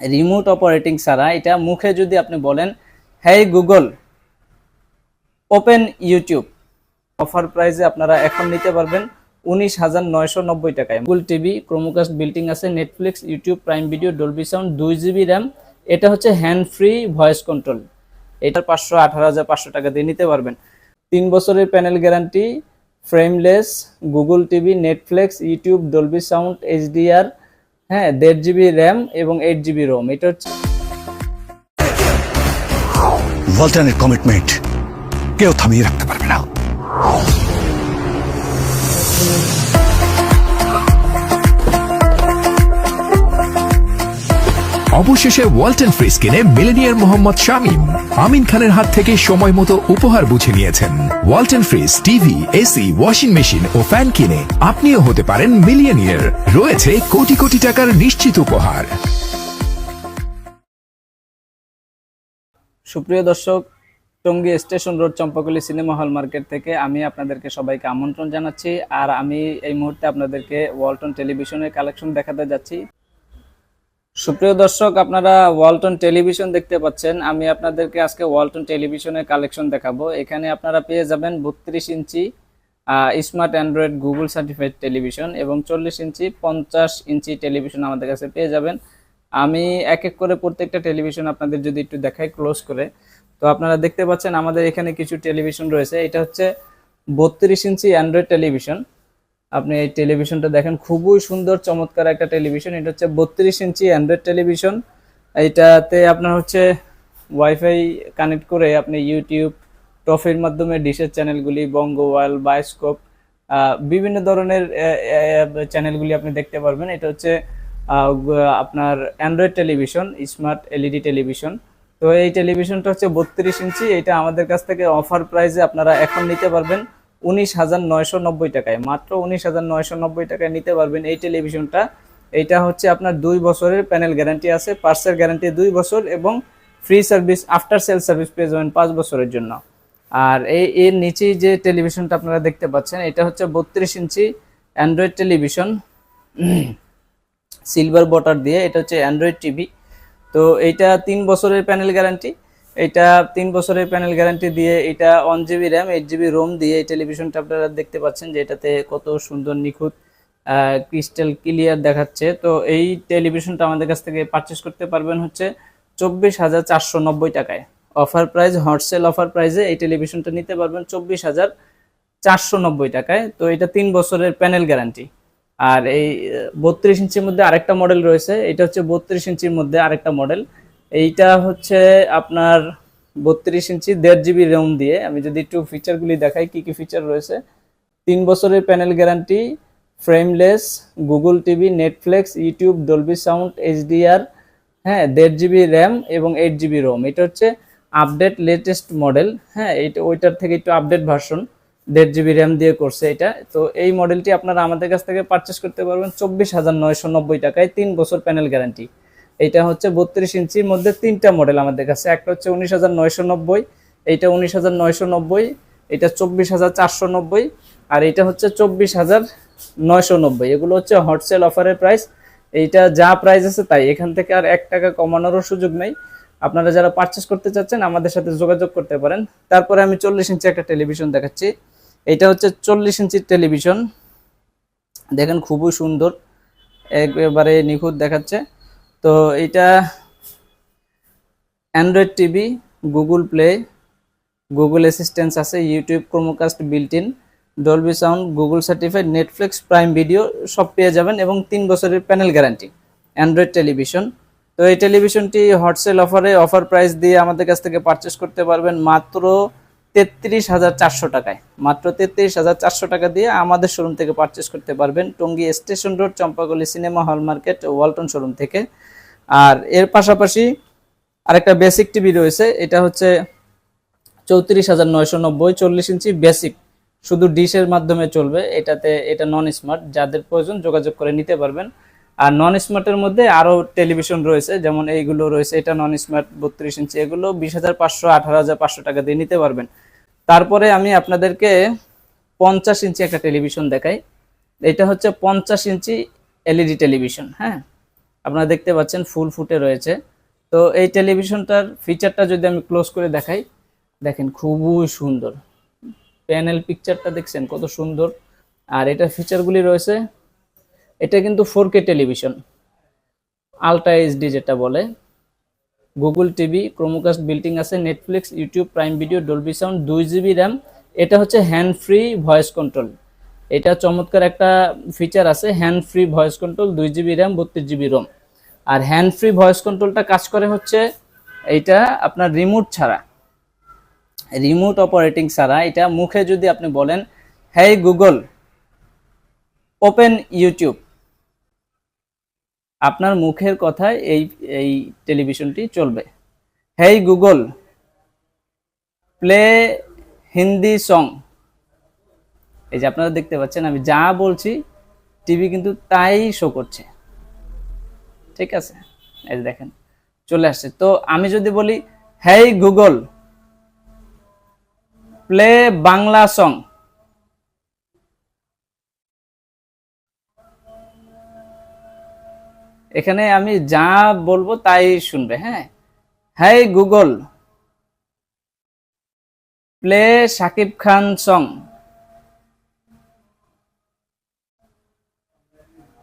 Remote operating ছাড়া এটা মুখে যদি আপনি বলেন হ্যাঁ গুগল, ওপেন ইউটিউব। অফার প্রাইসে আপনারা এখন নিতে পারবেন উনিশ হাজার নয়শো নব্বই টাকায়। Google TV Chromecast built in আছে Netflix YouTube prime video Dolby sound দুই জিবি র্যাম এটা হচ্ছে হ্যান্ড ফ্রি ভয়েস কন্ট্রোল এটার পাঁচশো আঠারো হাজার পাঁচশো টাকা দিয়ে নিতে পারবেন। তিন বছরের panel guarantee frameless Google TV Netflix YouTube Dolby sound HDR হ্যাঁ দেড় জিবি র্যাম এবং এইট জিবি রোম এটা হচ্ছে কমিটমেন্ট কেউ থামিয়ে রাখতে পারবে না। অবশেষে ওয়ালটন ফ্রিজ কিনে মিলেনিয়ার মোহাম্মদ শামীম, আমিন খানের হাত থেকে সময় মতো উপহার বুঝে নিয়েছেন। Walton fridge, TV, AC, washing machine ও ফ্যান কিনে আপনিও হতে পারেন মিলিয়নিয়ার। রয়েছে কোটি কোটি টাকার নিশ্চিত উপহার। সুপ্রিয় দর্শক, Tongi station road, Champakali cinema hall market থেকে আমি আপনাদেরকে সবাইকে আমন্ত্রণ জানাচ্ছি। আর আমি এই মুহূর্তে আপনাদেরকে ওয়ালটন টেলিভিশনের কালেকশন দেখাতে যাচ্ছি। সুপ্রিয় দর্শক, আপনারা ওয়ালটন টেলিভিশন দেখতে পাচ্ছেন। আমি আপনাদেরকে আজকে ওয়ালটন টেলিভিশনের কালেকশন দেখাবো। এখানে আপনারা পেয়ে যাবেন বত্রিশ inch smart android Google certified television এবং চল্লিশ ইঞ্চি, পঞ্চাশ ইঞ্চি টেলিভিশন আমাদের কাছে পেয়ে যাবেন। আমি এক এক করে প্রত্যেকটা টেলিভিশন আপনাদের যদি একটু দেখাই ক্লোজ করে। তো আপনারা দেখতে পাচ্ছেন আমাদের এখানে কিছু টেলিভিশন রয়েছে। এটা হচ্ছে বত্রিশ ইঞ্চি অ্যান্ড্রয়েড টেলিভিশন। আপনি এই টেলিভিশনটা দেখেন, খুবই সুন্দর, চমৎকার একটা টেলিভিশন এটা হচ্ছে বত্রিশ ইঞ্চি অ্যান্ড্রয়েড টেলিভিশন এইটাতে আপনার হচ্ছে ওয়াইফাই কানেক্ট করে আপনি ইউটিউব টফের মাধ্যমে ডিশের চ্যানেলগুলি বঙ্গ ওয়াল বায়োস্কোপ বিভিন্ন ধরনের চ্যানেলগুলি আপনি দেখতে পারবেন। এটা হচ্ছে আপনার android television smart LED television তো এই টেলিভিশনটা হচ্ছে বত্রিশ ইঞ্চি। এটা আমাদের কাছ থেকে অফার প্রাইসে আপনারা এখন নিতে পারবেন। উনিশ হাজার নয়শো নব্বই টাকায়। মাত্র উনিশ হাজার নয়শো নব্বই টাকায় নিতে পারবেন এই টেলিভিশনটা। এইটা হচ্ছে আপনার দুই বছরের প্যানেল গ্যারান্টি আছে পার্সের গ্যারান্টি দুই বছর এবং free service after sale service পেয়ে যাবেন পাঁচ বছরের জন্য। আর এই, এর নিচেই যে টেলিভিশনটা আপনারা দেখতে পাচ্ছেন, এটা হচ্ছে বত্রিশ inch android television. Silver border দিয়ে, এটা হচ্ছে অ্যান্ড্রয়েড টিভি। তো এইটা তিন বছরের প্যানেল গ্যারান্টি এটা তিন বছরের প্যানেল গ্যারান্টি দিয়ে এটা one GB RAM eight GB ROM দিয়ে এই টেলিভিশনটা আপনারা দেখতে পাচ্ছেন যে এটাতে কত সুন্দর নিখুঁত ক্রিস্টাল ক্লিয়ার দেখাচ্ছে। তো এই টেলিভিশনটা আমাদের কাছ থেকে পারচেস করতে পারবেন হচ্ছে চব্বিশ হাজার চারশো নব্বই টাকায়। অফার প্রাইস হটসেল অফার প্রাইসে এই টেলিভিশনটা নিতে পারবেন চব্বিশ হাজার চারশো নব্বই টাকায়। তো এটা তিন বছরের প্যানেল গ্যারান্টি আর এই বত্রিশ ইঞ্চির মধ্যে আরেকটা মডেল রয়েছে। এটা হচ্ছে বত্রিশ ইঞ্চির মধ্যে আরেকটা মডেল এইটা হচ্ছে আপনার বত্রিশ ইঞ্চি, দেড় জিবি র্যাম দিয়ে। আমি যদি একটু ফিচারগুলি দেখাই, কি কি ফিচার রয়েছে? তিন বছরের panel guarantee frameless Google TV Netflix YouTube Dolby sound HDR হ্যাঁ দেড় জিবি র্যাম এবং এইট জিবি রোম এটা হচ্ছে আপডেট লেটেস্ট মডেল হ্যাঁ এইটা, ওইটার থেকে একটু আপডেট ভার্সন দেড় জিবি র্যাম দিয়ে করছে এটা। তো এই মডেলটি আপনারা আমাদের কাছ থেকে পারচেস করতে পারবেন চব্বিশ হাজার নয়শো নব্বই টাকায়, তিন বছর প্যানেল গ্যারান্টি এইটা হচ্ছে বত্রিশ ইঞ্চির মধ্যে তিনটা মডেল আমাদের কাছে। একটা হচ্ছে উনিশ হাজার নয়শো নব্বই, এইটা উনিশ হাজার নয়শো নব্বই, এটা চব্বিশ হাজার চারশো নব্বই আর এটা হচ্ছে চব্বিশ হাজার নয়শো নব্বই। এগুলো হচ্ছে হটসেল অফারের প্রাইস এইটা যা প্রাইস আছে তাই। এখান থেকে আর এক টাকা কমানোরও সুযোগ নেই। আপনারা যারা পারচেস করতে চাচ্ছেন, আমাদের সাথে যোগাযোগ করতে পারেন। তারপরে আমি চল্লিশ ইঞ্চি একটা টেলিভিশন দেখাচ্ছি। এটা হচ্ছে চল্লিশ ইঞ্চির টেলিভিশন দেখেন খুবই সুন্দর, একবারে নিখুঁত দেখাচ্ছে। তো এটা android TV Google play Google assistance আছে YouTube Chromecast built in Dolby sound Google certified Netflix prime video সব পেয়ে যাবেন এবং তিন বছরের প্যানেল গ্যারান্টি অ্যান্ড্রয়েড টেলিভিশন তো এই টেলিভিশনটি হটসেল অফারে অফার প্রাইস দিয়ে আমাদের কাছ থেকে পারচেস করতে পারবেন মাত্র তেত্রিশ হাজার চারশো টাকায়। মাত্র তেত্রিশ হাজার চারশো টাকা দিয়ে আমাদের শোরুম থেকে পারচেস করতে পারবেন Tongi station road, Champakali cinema hall market Walton showroom থেকে। আর এর পাশাপাশি আরেকটা বেসিক টিভি রয়েছে, এটা হচ্ছে চৌত্রিশ হাজার নয়শো নব্বই চল্লিশ ইঞ্চি বেসিক শুধু ডিশের মাধ্যমে চলবে, এটাতে এটা নন স্মার্ট যাদের প্রয়োজন যোগাযোগ করে নিতে পারবেন। আর নন স্মার্টের মধ্যে আরও টেলিভিশন রয়েছে, যেমন এইগুলো রয়েছে, এটা নন স্মার্ট বত্রিশ ইঞ্চি, এগুলো বিশ হাজার পাঁচশো, আঠারো হাজার পাঁচশো টাকা দিয়ে নিতে পারবেন। তারপরে আমি আপনাদেরকে পঞ্চাশ ইঞ্চি একটা টেলিভিশন দেখাই। এটা হচ্ছে পঞ্চাশ ইঞ্চি এলইডি টেলিভিশন হ্যাঁ? আপনারা দেখতে পাচ্ছেন ফুল ফুটে রয়েছে। তো এই টেলিভিশনটার ফিচারটা যদি আমি ক্লোজ করে দেখাই, দেখেন খুবই সুন্দর। প্যানেল পিকচারটা দেখছেন কত সুন্দর। আর এটা ফিচারগুলি রয়েছে, এটা কিন্তু four K television, ultra HD যেটা বলে। Google TV Chromecast built in আছে Netflix YouTube prime video Dolby sound দুই জিবি র্যাম এটা হচ্ছে হ্যান্ড ফ্রি ভয়েস কন্ট্রোল এটা চমৎকার একটা ফিচার আছে হ্যান্ড ফ্রি ভয়েস কন্ট্রোল দুই জিবি র্যাম বত্রিশ জিবি রোম আর হ্যান্ড ফ্রি ভয়েস কন্ট্রোলটা কাজ করে হচ্ছে এইটা আপনার রিমোট ছাড়া। রিমোট অপারেটিং ছাড়া, এটা মুখে যদি আপনি বলেন হ্যাঁ গুগল, ওপেন ইউটিউব। আপনার মুখের কথায় এই এই টেলিভিশনটি চলবে। Hey Google, play Hindi song. এই যে আপনারা দেখতে পাচ্ছেন, আমি যা বলছি, টিভি কিন্তু তাই শো করছে। ঠিক আছে? এই দেখেন, চলে আসছে। তো আমি যদি বলি, hey Google, play Bangla song. এখানে আমি যা বলব তাই শুনবে হ্যাঁ? হ্যাঁ Google. Play Shakib Khan song.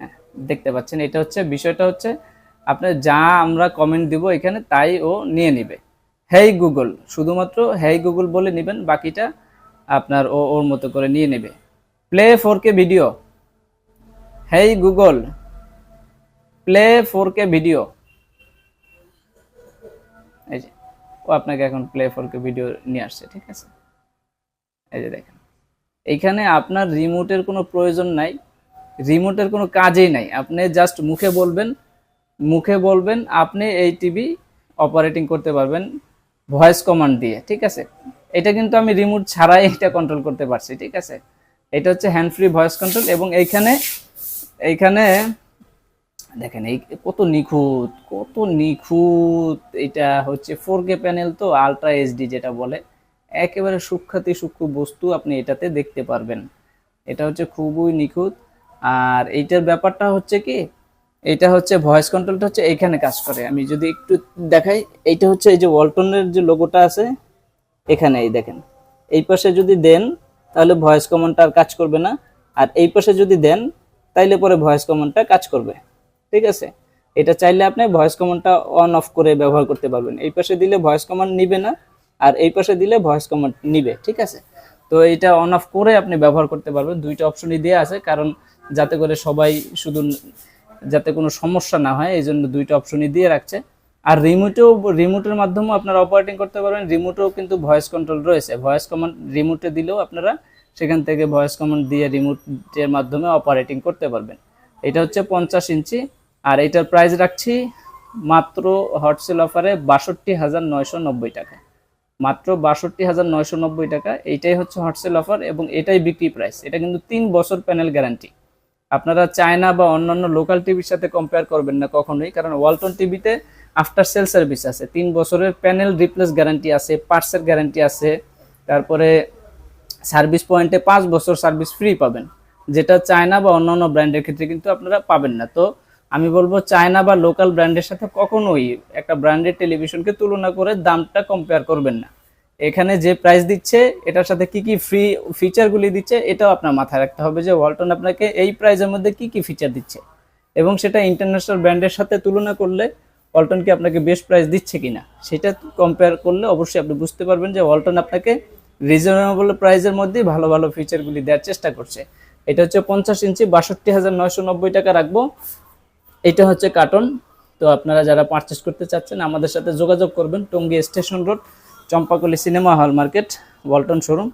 হ্যাঁ, দেখতে পাচ্ছেন এটা হচ্ছে বিষয়টা হচ্ছে আপনার যা আমরা কমেন্ট দিব এখানে তাই ও নিয়ে নিবে। হেই গুগল শুধুমাত্র হেই গুগল বলে নেবেন বাকিটা আপনার ও ওর মতো করে নিয়ে নেবে। Play four K video. Hey Google. Play four K video এই যে, ও আপনাকে এখন প্লে ফোর কে ভিডিও নিয়ে আসছে, ঠিক আছে? এই যে দেখেন। এইখানে আপনার রিমোটের কোনো প্রয়োজন নাই। রিমোটের কোনো কাজেই নাই। আপনি জাস্ট মুখে বলবেন মুখে বলবেন, আপনি এই টিভি অপারেটিং করতে পারবেন ভয়েস কমান্ড দিয়ে, ঠিক আছে? এটা কিন্তু আমি রিমোট ছাড়াই এটা কন্ট্রোল করতে পারছি, ঠিক আছে? এটা হচ্ছে হ্যান্ড ফ্রি ভয়েস কন্ট্রোল এবং এইখানে এইখানে দেখেন, এই কত নিখুঁত কত নিখুঁত। এটা হচ্ছে ফোর কে প্যানেল তো আলট্রা এইচডি যেটা বলে। একেবারে সূক্ষাতি সূক্ষ্ম বস্তু আপনি এটাতে দেখতে পারবেন। এটা হচ্ছে খুবই নিখুঁত। আর এইটার ব্যাপারটা হচ্ছে কি, এটা হচ্ছে ভয়েস কন্ট্রোলটা হচ্ছে এইখানে কাজ করে। আমি যদি একটু দেখাই, এইটা হচ্ছে এই যে ওয়ালটনের যে লোগোটা আছে, এখানে এই দেখেন। এই পাশে যদি দেন, তাহলে ভয়েস কমান্ডটা আর কাজ করবে না। আর এই পাশে যদি দেন, তাইলে পরে ভয়েস কমান্ডটা কাজ করবে। ঠিক আছে? এটা চাইলে আপনি ভয়েস কমান্ডটা অন অফ করে ব্যবহার করতে পারবেন। এই পাশে দিলে ভয়েস কমান্ড নিবে না, আর এই পাশে দিলে ভয়েস কমান্ড নিবে, ঠিক আছে? তো এটা অন অফ করে আপনি ব্যবহার করতে পারবেন। দুইটা অপশনই দেওয়া আছে, কারণ যাতে করে সবাই শুধু যাতে কোনো সমস্যা না হয় এই জন্য দুইটা অপশনই দিয়ে রাখছে। আর রিমোটেও রিমোটের মাধ্যমেও আপনারা অপারেটিং করতে পারবেন। রিমোটেও কিন্তু ভয়েস কন্ট্রোল রয়েছে। ভয়েস কমান্ড রিমোটে দিলেও আপনারা সেখান থেকে ভয়েস কমান্ড দিয়ে রিমোটের মাধ্যমে অপারেটিং করতে পারবেন। এটা হচ্ছে পঞ্চাশ ইঞ্চি আর এটার প্রাইস রাখছি মাত্র হটসেল অফারে বাষট্টি হাজার নয়শো নব্বই টাকা। মাত্র বাষট্টি হাজার নয়শো নব্বই টাকা, এইটাই হচ্ছে হটসেল অফার এবং এটাই বিক্রি প্রাইস এটা কিন্তু তিন বছর প্যানেল গ্যারান্টি আপনারা চায়না বা অন্যান্য লোকাল টিভির সাথে কম্পেয়ার করবেন না কখনোই, কারণ ওয়ালটন টিভিতে আফটার সেল সার্ভিস আছে। তিন বছরের প্যানেল রিপ্লেস গ্যারান্টি আছে পার্টসের গ্যারান্টি আছে, তারপরে সার্ভিস পয়েন্টে পাঁচ বছর সার্ভিস ফ্রি পাবেন, যেটা চায়না বা অন্যান্য ব্র্যান্ডের ক্ষেত্রে কিন্তু আপনারা পাবেন না। তো আমি বলব চায়না বা লোকাল ব্র্যান্ডের সাথে কখনোই একটা ব্র্যান্ডের টেলিভিশনকে তুলনা করে দামটা কম্পেয়ার করবেন না। এখানে যে প্রাইস দিচ্ছে, এটার সাথে কি কি ফ্রি ফিচারগুলি দিচ্ছে, এটাও আপনার মাথায় রাখতে হবে যে ওয়ালটন আপনাকে এই প্রাইসের মধ্যে কি কি ফিচার দিচ্ছে এবং সেটা ইন্টারন্যাশনাল ব্র্যান্ডের সাথে তুলনা করলে ওয়ালটন কি আপনাকে বেস্ট প্রাইস দিচ্ছে কিনা, সেটা কম্পেয়ার করলে অবশ্যই আপনি বুঝতে পারবেন যে ওয়ালটন আপনাকে রিজনেবল প্রাইসের মধ্যেই ভালো ভালো ফিচারগুলি দেওয়ার চেষ্টা করছে। এটা হচ্ছে পঞ্চাশ ইঞ্চি বাষট্টি হাজার নয়শো নব্বই টাকা রাখব। এটা হচ্ছে কার্টন। তো আপনারা যারা পারচেস করতে চাচ্ছেন, আমাদের সাথে যোগাযোগ করবেন Tongi station road, Champakali cinema hall market, Walton showroom.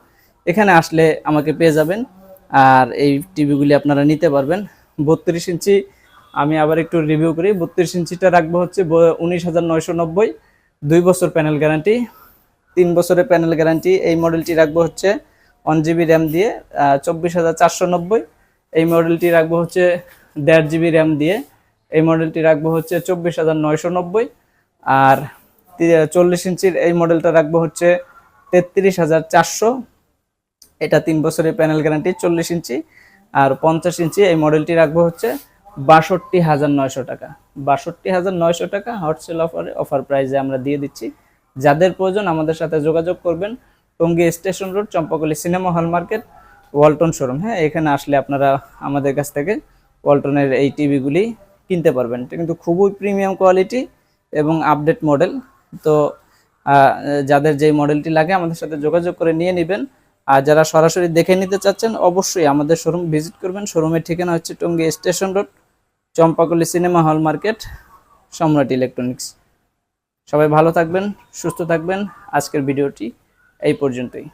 এখানে আসলে আমাকে পেয়ে যাবেন। আর এই টিভিগুলি আপনারা নিতে পারবেন। বত্রিশ ইঞ্চি, আমি আবার একটু রিভিউ করি। বত্রিশ ইঞ্চিটা রাখব হচ্ছে উনিশ হাজার নয়শো নব্বই। দুই বছর প্যানেল গ্যারান্টি তিন বছরের প্যানেল গ্যারান্টি এই মডেলটি রাখব হচ্ছে ওয়ান জিবি র্যাম দিয়ে চব্বিশ হাজার চারশো নব্বই। এই মডেলটি রাখব হচ্ছে দেড় জিবি র্যাম দিয়ে। এই মডেলটি রাখব হচ্ছে চব্বিশ হাজার নয়শো নব্বই। আর চল্লিশ ইঞ্চির এই মডেলটা রাখব হচ্ছে তেত্রিশ হাজার চারশো। এটা তিন বছরের প্যানেল গ্যারান্টি চল্লিশ ইঞ্চি। আর পঞ্চাশ ইঞ্চি এই মডেলটি রাখব হচ্ছে বাষট্টি হাজার নয়শো টাকা। বাষট্টি হাজার নয়শো টাকা হট সেল অফারে অফার প্রাইজে আমরা দিয়ে দিচ্ছি। যাদের প্রয়োজন আমাদের সাথে যোগাযোগ করবেন। Tongi station road, Champakali cinema hall market, Walton showroom. হ্যাঁ এখানে আসলে আপনারা আমাদের কাছ থেকে ওয়ালটনের এই টিভিগুলি কিনতে পারবেন। এটা কিন্তু খুবই প্রিমিয়াম কোয়ালিটি এবং আপডেট মডেল তো যাদের যেই মডেলটি লাগে আমাদের সাথে যোগাযোগ করে নিয়ে নেবেন। আর যারা সরাসরি দেখে নিতে চাচ্ছেন, অবশ্যই আমাদের শোরুম ভিজিট করবেন। শোরুমের ঠিকানা হচ্ছে Tongi station road Champakali cinema hall market Samrat electronics সবাই ভালো থাকবেন, সুস্থ থাকবেন। আজকের ভিডিওটি এই পর্যন্তই।